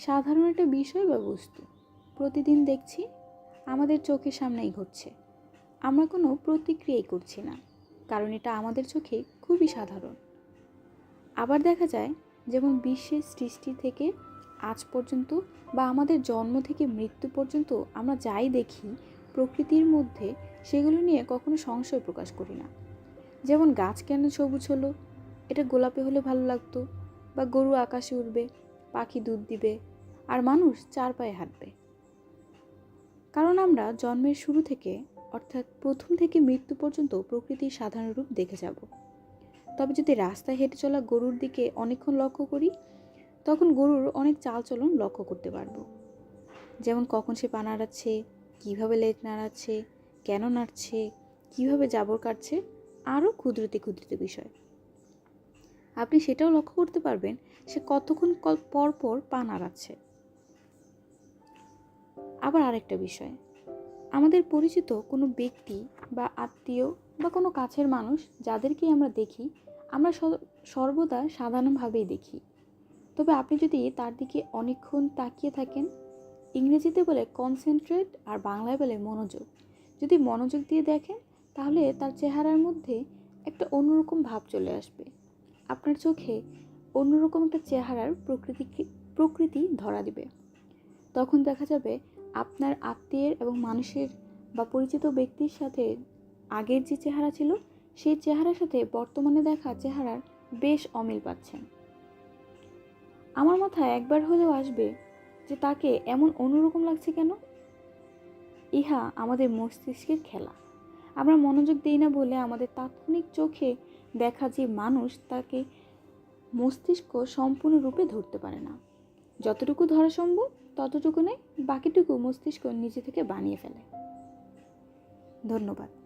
সাধারণ একটা বিষয় বা বস্তু। প্রতিদিন দেখছি, আমাদের চোখের সামনেই ঘটছে। আমরা কোনো প্রতিক্রিয়াই করছি না, কারণ এটা আমাদের চোখে খুবই সাধারণ। আবার দেখা যায়, যেমন বিশ্বের সৃষ্টি থেকে আজ পর্যন্ত বা আমাদের জন্ম থেকে মৃত্যু পর্যন্ত আমরা যাই দেখি, প্রকৃতির মধ্যে সেগুলো নিয়ে কখনো সংশয় প্রকাশ করি না। যেমন গাছ কেন সবুজ হলো? এটা গোলাপি হলে ভালো লাগতো, বা গরু আকাশে উড়বে পাখি দুধ দিবে আর মানুষ চার পায়ে হাঁটবে। কারণ আমরা জন্মের শুরু থেকে, অর্থাৎ প্রথম থেকে মৃত্যু পর্যন্ত প্রকৃতির সাধারণ রূপ দেখে যাব। তবে যদি রাস্তায় হেঁটে চলা গরুর দিকে অনেকক্ষণ লক্ষ্য করি, তখন গরুর অনেক চালচলন লক্ষ্য করতে পারব। যেমন কখন সে পা নাড়াচ্ছে, কীভাবে লেজ নাড়াচ্ছে, কেন নাড়ছে, কীভাবে জাবর কাটছে, আরও ক্ষুদ্রতে ক্ষুদ্রতে বিষয়। আপনি সেটাও লক্ষ্য করতে পারবেন, সে কতক্ষণ পর পর পা নাড়াচ্ছে। আবার আরেকটা বিষয়, আমাদের পরিচিত কোনো ব্যক্তি বা আত্মীয় বা কোনো কাছের মানুষ যাদেরকেই আমরা দেখি, আমরা সর্বদা সাধারণভাবেই দেখি। তবে আপনি যদি তার দিকে অনেকক্ষণ তাকিয়ে থাকেন, ইংরেজিতে বলে কনসেন্ট্রেট আর বাংলায় বলে মনোযোগ, যদি মনোযোগ দিয়ে দেখেন, তাহলে তার চেহারার মধ্যে একটা অন্যরকম ভাব চলে আসবে। আপনার চোখে অন্যরকম একটা চেহারার প্রকৃতি প্রকৃতি ধরা দিবে। তখন দেখা যাবে আপনার আত্মীয়ের এবং মানুষের বা পরিচিত ব্যক্তির সাথে আগের যে চেহারা ছিল, সেই চেহারার সাথে বর্তমানে দেখা চেহারার বেশ অমিল পাচ্ছেন। আমার মাথায় একবার হলেও আসবে যে তাকে এমন অন্যরকম লাগছে কেন? ইহা আমাদের মস্তিষ্কের খেলা। আমরা মনোযোগ দিই না বলে আমাদের তাৎক্ষণিক চোখে দেখা যে মানুষ তাকে মস্তিষ্ক সম্পূর্ণরূপে ধরতে পারে না। যতটুকু ধরা সম্ভব, ততটুকু নেই বাকিটুকু মস্তিষ্ক নিজে থেকে বানিয়ে ফেলে। ধন্যবাদ।